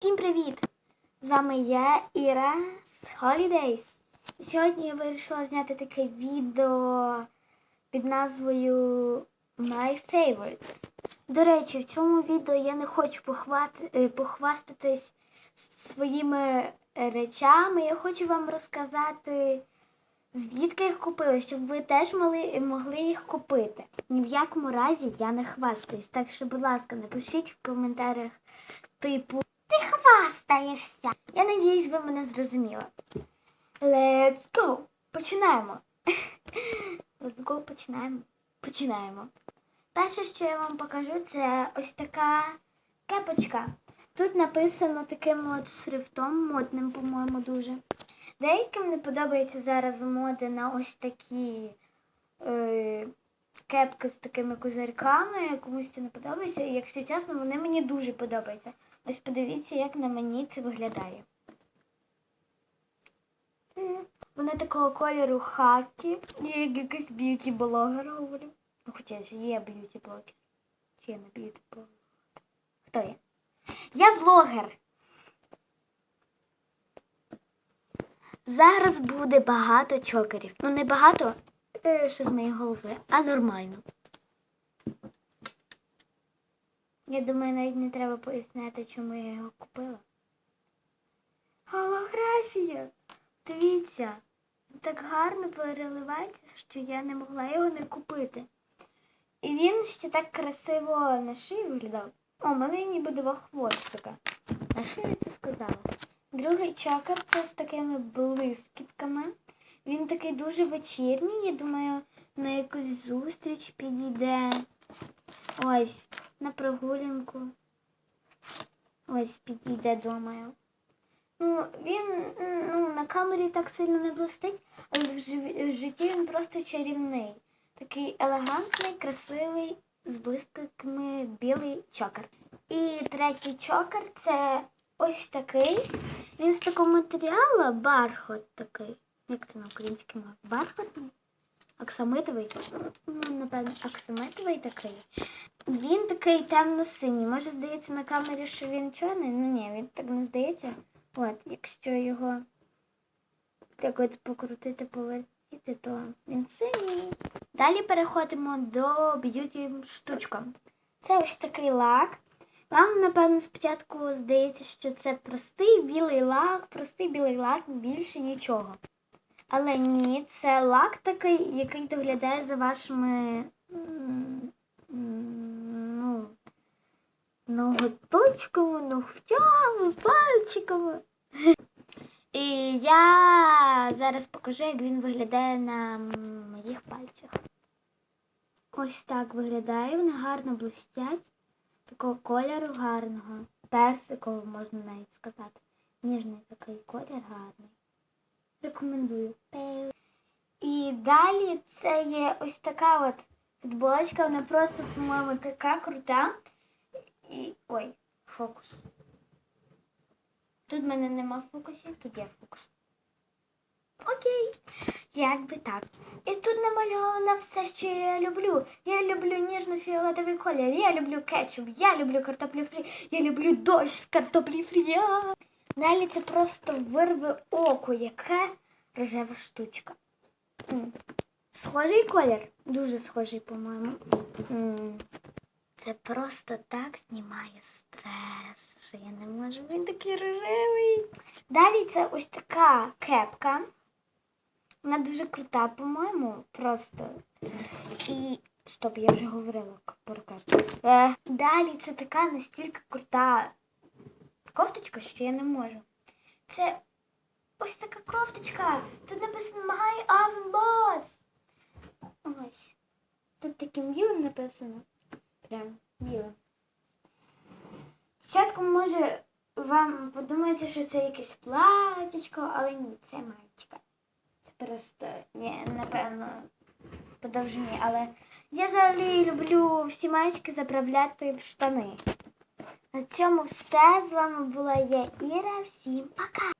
Всім привіт! З вами я, Іра з Holidays. Сьогодні я вирішила зняти таке відео під назвою My Favorites. До речі, в цьому відео я не хочу е, похвастатись своїми речами. Я хочу вам розказати, звідки їх купила, щоб ви теж могли, могли їх купити. Ні в якому разі я не хвастаюсь. Так що, будь ласка, напишіть в коментарях типу ти хвастаєшся. Я надіюсь, ви мене зрозуміли. Let's go! Починаємо. Let's go, починаємо. Починаємо. Перше, що я вам покажу, це ось така кепочка. Тут написано таким от шрифтом, модним, по-моєму, дуже. Деяким не подобається зараз мода на ось такі е, кепки з такими козирками. Комусь це не подобається. І якщо чесно, вони мені дуже подобаються. Ось подивіться, як на мені це виглядає. М, Вони такого кольору хакі. Я як якийсь б'юті-блогер говорю. Ну, хоча ж є б'юті-блогер. Чи я не б'юті-блогер? Хто я? Я блогер. Зараз буде багато чокерів. Ну, не багато, е, що з моєї голови, а нормально. Я думаю, навіть не треба поясняти, чому я його купила. Голографія! Дивіться, так гарно переливається, що я не могла його не купити. І він ще так красиво на шиї виглядав. О, мене ніби два хвостика. На я це сказала? Другий чакр це з такими блискітками. Він такий дуже вечірній, я думаю, на якусь зустріч підійде. Ось, на прогулянку. Ось підійде, думаю. Ну, він ну, на камері так сильно не блистить, але в житті він просто чарівний. Такий елегантний, красивий, з блисками білий чокер. І третій чокер це ось такий. Він з такого матеріалу бархат такий. Як це на українській мові? Бархатний? Оксамитовий? Ну, напевно, оксамитовий такий. Він такий темно-синій. Може, здається на камері, що він чорний? Ну ні, він так не здається. От, якщо його так от покрутити, повертіти, то він синій. Далі переходимо до б'юті штучка. Це ось такий лак. Вам, напевно, спочатку здається, що це простий білий лак, простий білий лак, більше нічого. Але ні, це лак такий, який доглядає за вашими ну, ноготочками, ногтями, пальчиками. І я зараз покажу, як він виглядає на моїх пальцях. Ось так виглядає, вони гарно блистять. Такого кольору гарного. Персикового можна навіть сказати. Ніжний такий колір гарний. Рекомендую. І далі це є ось така от футболочка, вона просто, по-моєму, така крута. І... Ой, фокус. Тут в мене нема фокусів, тут є фокус. Окей, як би так. І тут намальовано все, що я люблю. Я люблю ніжно-фіолетовий колір, я люблю кетчуп, я люблю картоплю фрі, я люблю дощ з картоплі фрі. Далі це просто вирве око, яке рожева штучка. Схожий колір? Дуже схожий, по-моєму. Це просто так знімає стрес, що я не можу. Він такий рожевий. Далі це ось така кепка. Вона дуже крута, по-моєму, просто. І. Стоп, я вже говорила про кепку. Далі це така настільки крута кофточка, що я не можу. Це ось така кофточка. Тут написано My Oven Boss. Ось. Тут таким білим написано. Прям білим. Спочатку, може, вам подумається, що це якесь платічко, але ні, це маєчка. Це просто, ні, напевно, по довжині. Але я взагалі люблю всі маєчки заправляти в штани. На цьому все. З вами була я Іра. Всім пока!